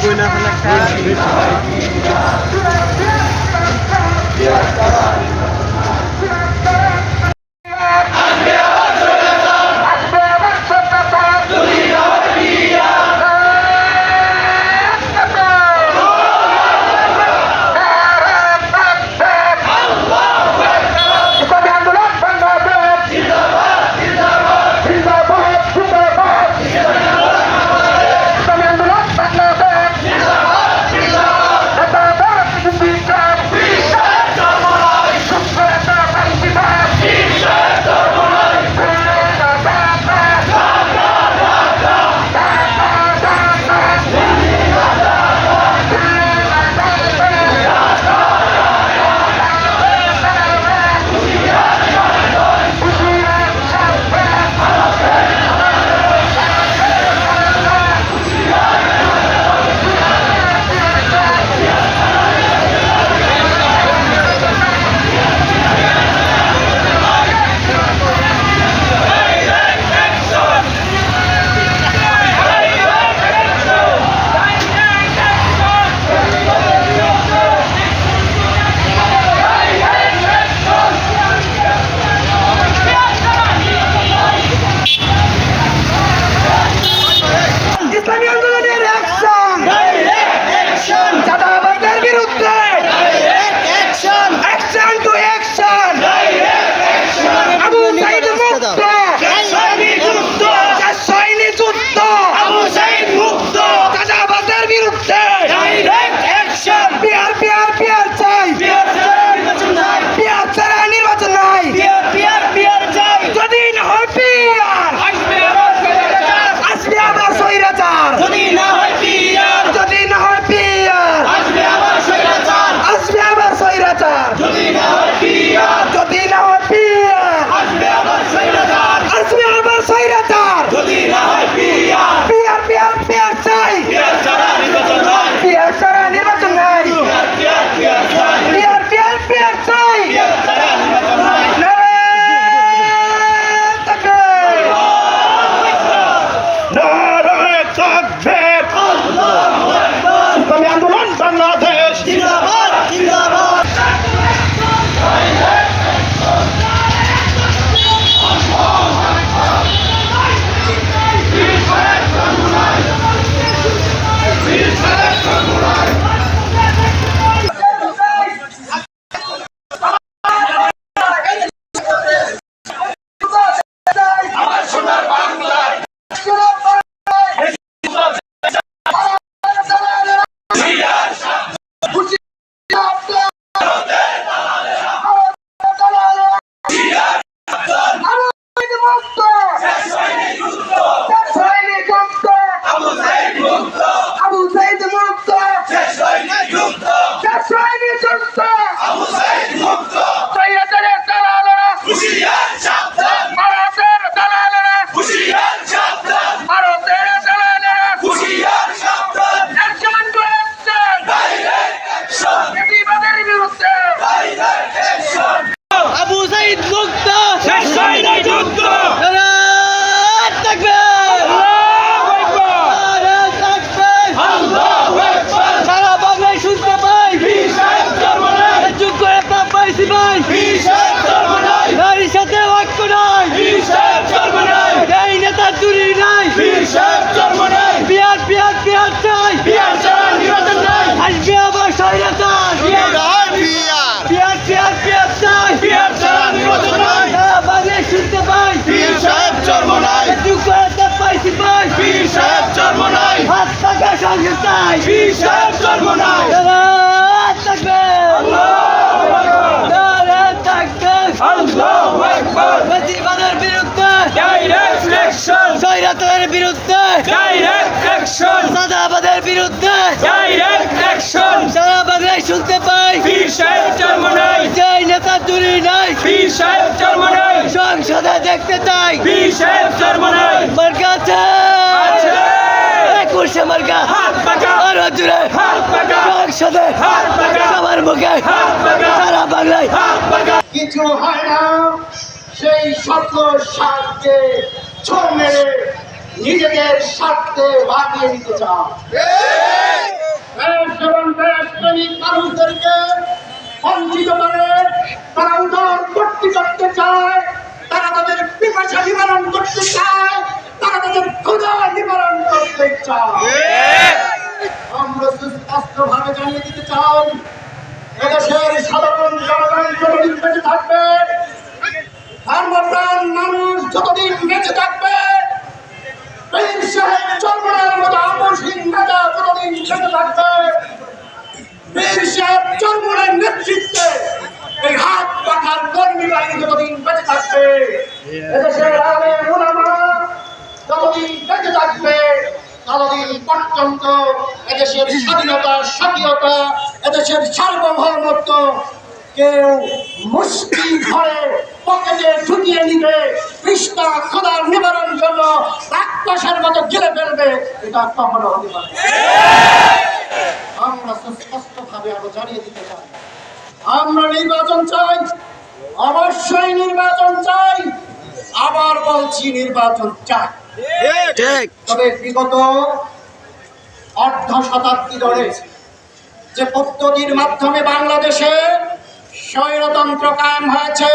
ইসলামী বিয়ার বিয়ার বিয়ার চাই আসবে আবার স্বৈরাচার বিয়ার বিয়ার বিয়ার চাই শুনতে পাই। পাইছি হাত টাকা সঙ্গে চাই। বিরুদ্ধে। স্বৈরাচারের বিরুদ্ধে। সাদাবাদের বিরুদ্ধে সারা বাংলায় শুনতে পাই। যে নেতা চুরি নাই। সংসদে দেখতে চাই। মার্কা আছে। একুশে মার্কা। আরও জুড়ে সংসদে। সবার মুখে। সারা বাংলায়। কিছু হয় না। সেই স্বপ্ন স্বার্থে ছোট মেরে নিজেদের স্বার্থে বানিয়ে নিতে চান দেশ মানুষদেরকে বঞ্চিত করে, তারা উদার ভর্তি করতে চায়, তারা তাদের পিপাসা নিবারণ করতে চায়, তারা তাদের ক্ষুধা নিবারণ করতে চায়। আমরা সুস্পষ্ট জানিয়ে দিতে চাই, এদেশের সাধারণ জনগণ যতদিন বেঁচে থাকবে, ধর্মপ্রাণ মানুষ যতদিন বেঁচে থাকবে পীর সাহেব চন্দ্রের মতো নেতা যতদিন বেঁচে থাকবে। পীর সাহেব চন্দ্রের নেতৃত্বে এই হাত পাখার কর্মী বাহিনী যতদিন বেঁচে থাকবে এদেশের আলে ওলামা যতদিন বেঁচে থাকবে, ততদিন পর্যন্ত এদেশের স্বাধীনতা স্বাধীনতা এদেশের সার্বভৌমত্ব কেউ মুষ্টি ধরে পকেটে ঢুকিয়ে নিবে। পৃষ্ঠা খোদার নিবারণ জন্য রাক্ষসের মতো গিলে ফেলবে এটা কখনো হতে পারে। আমরা সুস্পষ্ট ভাবে আরও জানিয়ে দিতে চাই। আমরা নির্বাচন চাই অবশ্যই নির্বাচন চাই আবার বলছি নির্বাচন চাই। তবে বিগত অর্ধ শতাব্দী ধরে যে পদ্ধতির মাধ্যমে বাংলাদেশে স্বৈরতন্ত্র কায়েম হয়েছে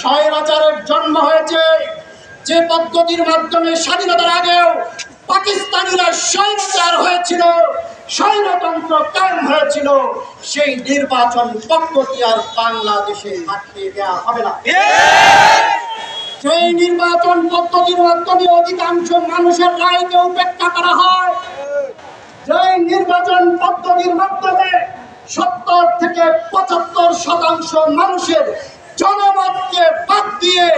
স্বৈরাচারের জন্ম হয়েছে যে পদ্ধতির মাধ্যমে স্বাধীনতার আগেও পাকিস্তানিরা স্বৈরাচার হয়েছিল, স্বৈরতন্ত্র কায়েম হয়েছিল, সেই নির্বাচন পদ্ধতি আর বাংলাদেশে মাঠিয়ে দেওয়া হবে না? সেই নির্বাচন পদ্ধতির মাধ্যমে অধিকাংশ মানুষের রায়কে উপেক্ষা করা হয়। সেই নির্বাচন পদ্ধতির মাধ্যমে সত্তর থেকে পঁচাত্তর শতাংশ মানুষের জনমতকে বাদ দিয়ে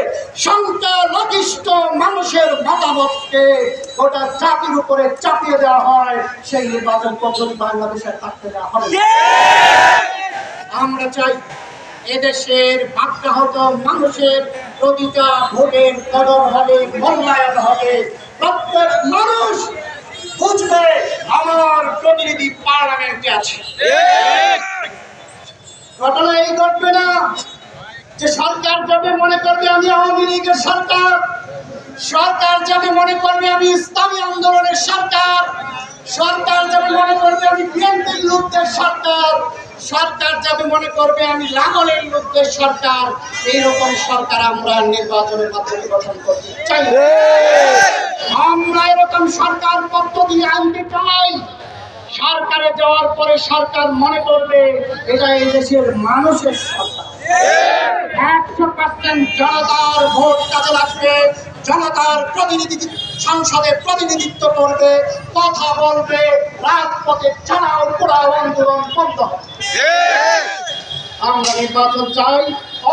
সংখ্যালঘিষ্ঠ মানুষের মতামতকে গোটা জাতির উপরে চাপিয়ে দেওয়া হয় সেই নির্বাচন পদ্ধতি বাংলাদেশে থাকতে দেওয়া হবে? আমরা চাই এদেশের বাক্যাহত মানুষের প্রতিটা ভোটের কদর হবে মূল্যায়ন হবে। প্রত্যেক মানুষ বুঝবে আমার প্রতিনিধি পার্লামেন্টে আছে। ঘটনা এই ঘটবে না। যে সরকার যাবে মনে করবে আমি আওয়ামী লীগের সরকার। সরকার যাবে মনে করবে আমি ইসলামী আন্দোলনের সরকার। সরকার যাবে মনে করবে আমি বিএনপির লোকদের সরকার। সরকার যাবে মনে করবে আমি লাঙলের লোকদের সরকার। এইরকম সরকার আমরা নির্বাচনের মাধ্যমে গঠন করতে চাই। আমরা এরকম সরকার পদ্ধতি আনতে চাই। সরকারে যাওয়ার পরে সরকার মনে করবে, এটা এই দেশের মানুষের সরকার। একশো পার্সেন্ট জনতার ভোট কাজে লাগবে। প্রতিনিধি সংসদে প্রতিনিধিত্ব করবে, কথা বলবে, রাজপথে চালাও, পোড়াও, আন্দোলন বন্ধ আমরা নির্বাচন চাই,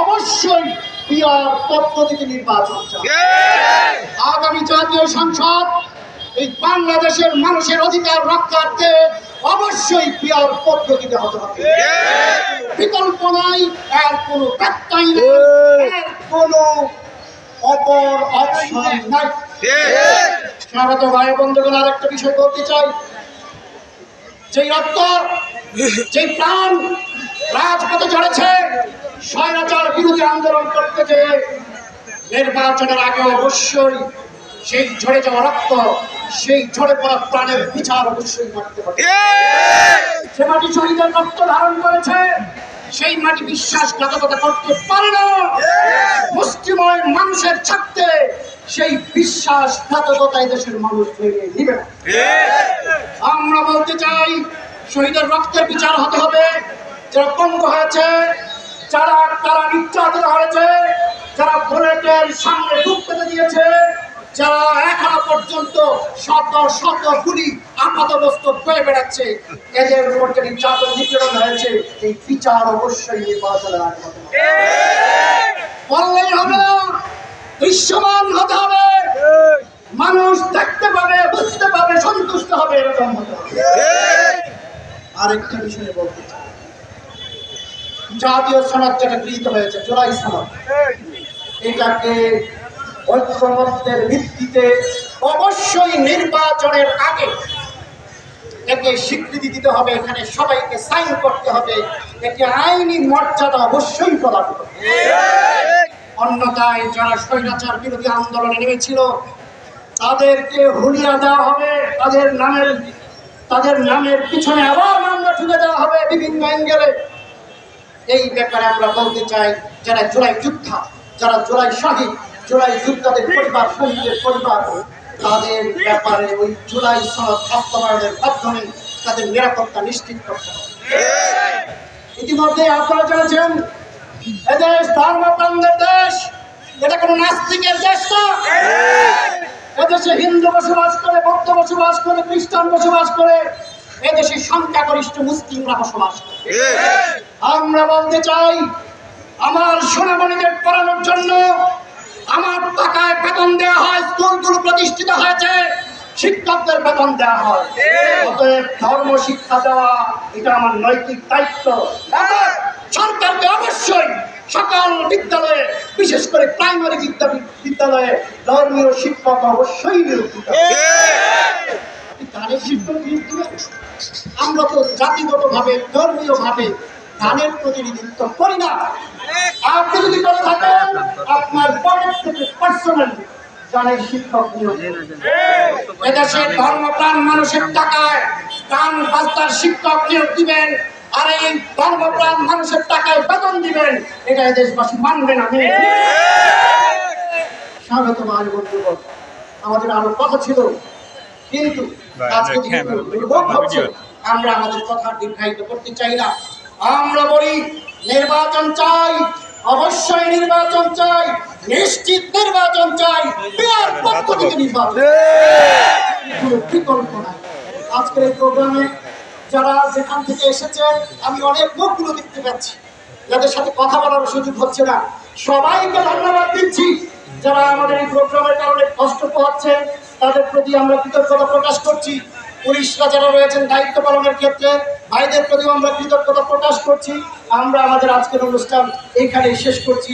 অবশ্যই পিয়ার পদ্ধতিতে নির্বাচন চাই। আগামী জাতীয় সংসদ এই বাংলাদেশের মানুষের অধিকার রক্ষার্থে অবশ্যই পিয়ার পদ্ধতিতে হতে হবে বিকল্প নাই এর কোনো ব্যত্যয় নেই এর কোনো অপর অপশন নাই। স্বাগত ভাই বন্ধুগণ আরেকটা বিষয় বলতে চাই। যেই রক্ত যেই প্রাণ রাজপথে চড়েছে স্বৈরাচার বিরোধী আন্দোলন করতে যে নির্বাচনের আগে অবশ্যই সেই ঝরে যাওয়া রক্ত সেই ঝরে পড়া প্রাণের বিচার অবশ্যই হবে সে মাটি শহীদের রক্ত ধারণ করেছে সেই মাটি বিশ্বাসঘাতকতা করতে পারে না। মুষ্টিময় মানুষের ছাড়তে সেই বিশ্বাসঘাতকতা দেশের মানুষ মেনে নিবে না। আমরা বলতে চাই শহীদের রক্তের বিচার হতে হবে। যারা পঙ্গু হয়েছে যারা তারা নির্যাতন হয়েছে যারা বুলেটের সামনে ডুব পেতে দিয়েছে যারা এখনও পর্যন্ত শত শত গুলি আপাত বস্তু বয়ে বেড়াচ্ছে, এদের উপর যে নির্যাতন নিপীড়ন হয়েছে, এই বিচার অবশ্যই নির্বাচনের বললেই হবে দৃশ্যমান হতে হবে। মানুষ দেখতে পাবে, বুঝতে পাবে, সন্তুষ্ট হবে, এরকম হতে আরেকটা বিষয়ে বলতে জাতীয় সনদ যেটা গৃহীত হয়েছে, জুলাই সনদ, এটাকে ঐক্যমত্যের ভিত্তিতে অবশ্যই নির্বাচনের আগে একে স্বীকৃতি দিতে হবে, এখানে সবাইকে সাইন করতে হবে, একে আইনি মর্যাদা অবশ্যই প্রদান। অন্যথায় যারা স্বৈরাচার বিরোধী আন্দোলনে নেমেছিল, তাদেরকে হুলিয়া দেওয়া হবে, তাদের নামের তাদের নামের পিছনে আবার মামলা ঠুকে দেওয়া হবে বিভিন্ন অ্যাঙ্গেলে এই ব্যাপারে আমরা বলতে চাই, যারা জোড়াই যোদ্ধা, যারা জোড়াই শহীদ জোড়াই যোদ্ধাদের পরিবার শহীদের পরিবার, তাদের ব্যাপারে ওই জুলাই সনদ বাস্তবায়নের মাধ্যমে তাদের নিরাপত্তা নিশ্চিত করতে হবে। ইতিমধ্যে আপনারা জেনেছেন এদেশ ধর্মপ্রাণদের দেশ, এটা কোনো নাস্তিকের দেশ না। এদেশে হিন্দু বসবাস করে, বৌদ্ধ বসবাস করে, খ্রিস্টান বসবাস করে, এদেশে সংখ্যাগরিষ্ঠ মুসলিমরা বসবাস করে। আমরা বলতে চাই, আমার সোনামণিদের পড়ানোর জন্য আমার টাকায় বেতন দেওয়া হয় স্কুলগুলো প্রতিষ্ঠিত হয়েছে শিক্ষকদের বেতন দেওয়া হয়। অতএব ধর্ম শিক্ষা দেওয়া এটা আমার নৈতিক দায়িত্ব। সরকারকে অবশ্যই সকল বিদ্যালয়ে বিশেষ করে প্রাইমারি বিদ্যা- বিদ্যালয়ে ধর্মীয় শিক্ষক অবশ্যই নিয়োগ আমরা তো জাতিগত ভাবে গানের প্রতিনিধিত্ব করি না। আপনি যদি করে থাকেন আপনার পকেট থেকে পার্সোনালি শিক্ষক নিয়োগ এদেশের ধর্মপ্রাণ মানুষের টাকায় গান বাস্তার শিক্ষক নিয়োগ দিবেন আর এই ধর্মপ্রাণ মানুষের টাকায় বেতন দিবেন এটা দেশবাসী মানবে না স্বাগত মান বন্ধুগণ। আমাদের আরও কথা ছিল কিন্তু আজকে আমরা আমাদের কথা দীর্ঘায়িত করতে চাই না। আমরা বলি, নির্বাচন চাই, অবশ্যই নির্বাচন চাই, নিশ্চিত নির্বাচন চাই আজকের এই প্রোগ্রামে যারা যেখান থেকে এসেছেন আমি অনেক লোকগুলো দেখতে পাচ্ছি। যাদের সাথে কথা বলার সুযোগ হচ্ছে না। সবাইকে ধন্যবাদ দিচ্ছি। যারা আমাদের এই প্রোগ্রামের কারণে কষ্ট পোহাচ্ছেন, তাদের প্রতি আমরা কৃতজ্ঞতা প্রকাশ করছি। পুলিশরা যারা রয়েছেন দায়িত্ব পালনের ক্ষেত্রে, ভাইদের প্রতিও আমরা কৃতজ্ঞতা প্রকাশ করছি। আমরা আমাদের আজকের অনুষ্ঠান এইখানেই শেষ করছি।